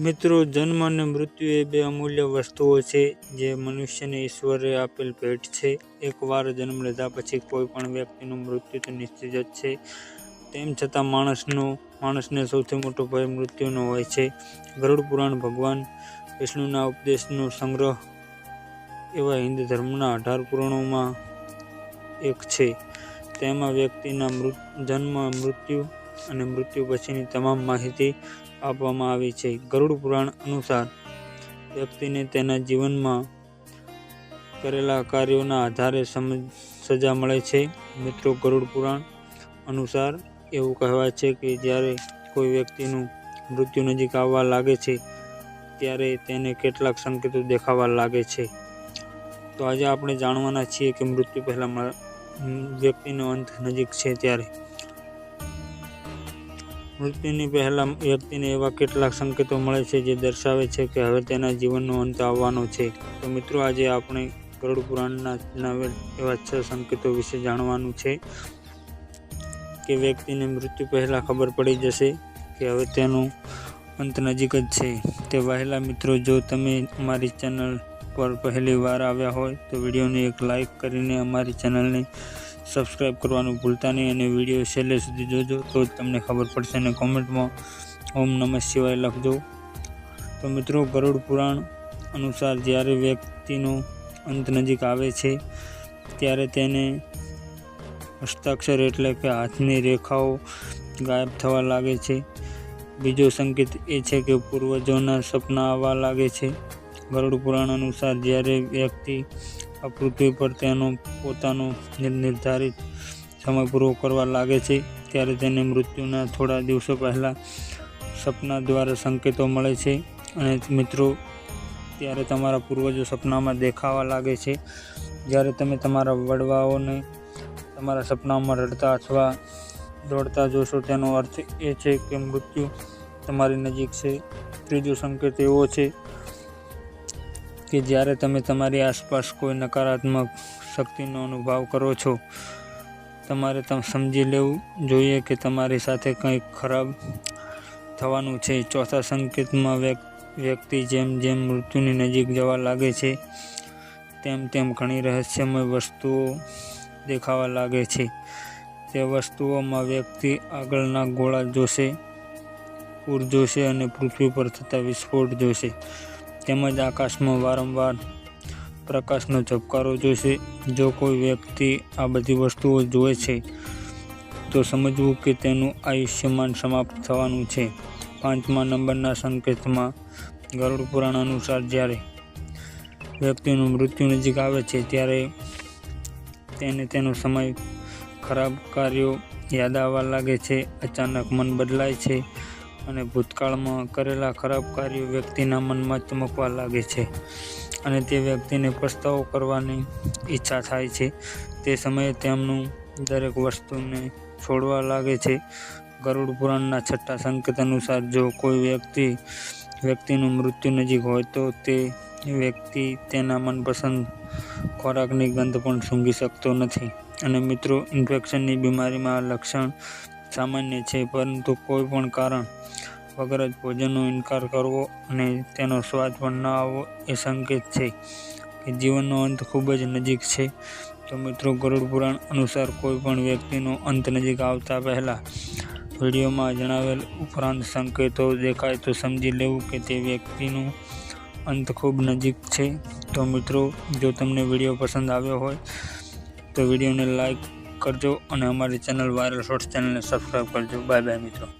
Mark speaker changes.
Speaker 1: મિત્રો, જન્મ અને મૃત્યુ એ બે અમૂલ્ય વસ્તુઓ છે જે મનુષ્યને ઈશ્વરે આપેલ ભેટ છે. એકવાર જન્મ લીધા પછી કોઈ પણ વ્યક્તિનું મૃત્યુ તો નિશ્ચિત જ છે. તેમ છતાં માણસનો, માણસને સૌથી મોટો ભય મૃત્યુનો હોય છે. ગરુડ પુરાણ ભગવાન વિષ્ણુના ઉપદેશનો સંગ્રહ એવા હિન્દુ ધર્મના અઢાર પુરાણોમાં એક છે. તેમાં વ્યક્તિના મૃત, જન્મ, મૃત્યુ અને મૃત્યુ પછીની તમામ માહિતી આપવામાં આવી છે. ગરુડ પુરાણ અનુસાર, વ્યક્તિને તેના જીવનમાં કરેલા કાર્યોના આધારે સમજ સજા મળે છે. મિત્રો, ગરુડ પુરાણ અનુસાર એવું કહેવાય છે કે જ્યારે કોઈ વ્યક્તિનું મૃત્યુ નજીક આવવા લાગે છે, ત્યારે તેને કેટલાક સંકેતો દેખાવા લાગે છે. તો આજે આપણે જાણવાના છીએ કે મૃત્યુ પહેલાં વ્યક્તિનો અંત નજીક છે ત્યારે. મૃત્યુની પહેલા વ્યક્તિને એવા કેટલાક સંકેતો મળે છે જે દર્શાવે છે કે હવે તેના જીવનનો અંત આવવાનો છે. તો મિત્રો, આજે આપણે ગરુડ પુરાણના એવા છ સંકેતો વિશે જાણવાનું છે કે વ્યક્તિને મૃત્યુ પહેલાં ખબર પડી જશે કે હવે તેનો અંત નજીક જ છે. તે વહેલા મિત્રો, જો તમે અમારી ચેનલ પર પહેલી વાર આવ્યા હોય તો વિડીયોને એક લાઈક કરીને અમારી ચેનલને સબસ્ક્રાઈબ કરવાનું ભૂલતા નહીં અને વીડિયો છેલ્લે સુધી જોજો. તો જ તમને ખબર પડશે અને કોમેન્ટમાં ઓમ નમઃ શિવાય લખજો. તો મિત્રો, ગરુડ પુરાણ અનુસાર જ્યારે વ્યક્તિનો અંત નજીક આવે છે, ત્યારે તેને હસ્તાક્ષર એટલે કે હાથની રેખાઓ ગાયબ થવા લાગે છે. બીજો સંકેત એ છે કે પૂર્વજોના સપના આવવા લાગે છે. ગરુડ પુરાણ અનુસાર જ્યારે વ્યક્તિ આ પૃથ્વી પર તેનો પોતાનો નિર- નિર્ધારિત સમય પૂરો કરવા લાગે છે, ત્યારે તેને મૃત્યુના થોડા દિવસો પહેલાં સપના દ્વારા સંકેતો મળે છે. અને મિત્રો, ત્યારે તમારા પૂર્વજો સપનામાં દેખાવા લાગે છે. જ્યારે તમે તમારા વડવાઓને તમારા સપનામાં રડતા અથવા દોડતા જોશો, તેનો અર્થ એ છે કે મૃત્યુ તમારી નજીક છે. ત્રીજો સંકેત એવો છે કે જ્યારે તમે તમારી આસપાસ કોઈ નકારાત્મક શક્તિનો અનુભવ કરો છો, તમારે તમ સમજી લેવું જોઈએ કે તમારી સાથે કંઈક ખરાબ થવાનું છે. ચોથા સંકેતમાં વ્યક- વ્યક્તિ જેમ જેમ મૃત્યુની નજીક જવા લાગે છે, તેમ તેમ ઘણી રહસ્યમય વસ્તુઓ દેખાવા લાગે છે. તે વસ્તુઓમાં વ્યક્તિ આગળના ગોળા જોશે પૂર જોશે અને પૃથ્વી પર થતા વિસ્ફોટ જોશે. તેમજ આકાશમાં વારંવાર પ્રકાશનો ઝબકારો જોશે. જો કોઈ વ્યક્તિ આ બધી વસ્તુઓ જુએ છે, તો સમજવું કે તેનું આયુષ્યમાન સમાપ્ત થવાનું છે. પાંચમા નંબરના સંકેતમાં ગરુડ પુરાણ અનુસાર જ્યારે વ્યક્તિનું મૃત્યુ નજીક આવે છે, ત્યારે તેને તેનો સમય ખરાબ કાર્યો યાદ આવવા લાગે છે. અચાનક મન બદલાય છે. અને ભૂતકાળમાં કરેલા ખરાબ કાર્યો વ્યક્તિના મનમાં ચમકવા લાગે છે અને તે વ્યક્તિને પસ્તાવો કરવાની ઈચ્છા થાય છે. તે સમયે તેમનું દરેક વસ્તુને છોડવા લાગે છે. ગરુડ પુરાણના છઠ્ઠા સંકેત અનુસાર જો કોઈ વ્યક્તિ વ્યક્તિનું મૃત્યુ નજીક હોય તો તે વ્યક્તિ તેના મનપસંદ ખોરાકની ગંધ પણ સૂંઘી શકતો નથી. અને મિત્રો, ઇન્ફેક્શનની બીમારીમાં આ લક્ષણ સામાન્ય છે, પરંતુ કોઈ પણ કારણ વગર જ ભોજનનો ઇનકાર કરવો અને તેનો સ્વાદ પણ ન આવવો એ સંકેત છે કે જીવનનો અંત ખૂબ જ નજીક છે. તો મિત્રો, ગરુડ પુરાણ અનુસાર કોઈ પણ વ્યક્તિનો અંત નજીક આવતા પહેલાં વિડીયોમાં જણાવેલ ઉપરાંત સંકેતો દેખાય તો સમજી લેવું કે તે વ્યક્તિનું અંત ખૂબ નજીક છે. તો મિત્રો, જો તમને વીડિયો પસંદ આવ્યો હોય, તો વિડીયોને લાઈક કરજો અને અમારી ચેનલ વાયરલ શોર્ટ્સ ચેનલને સબસ્ક્રાઈબ કરજો. બાય બાય મિત્રો.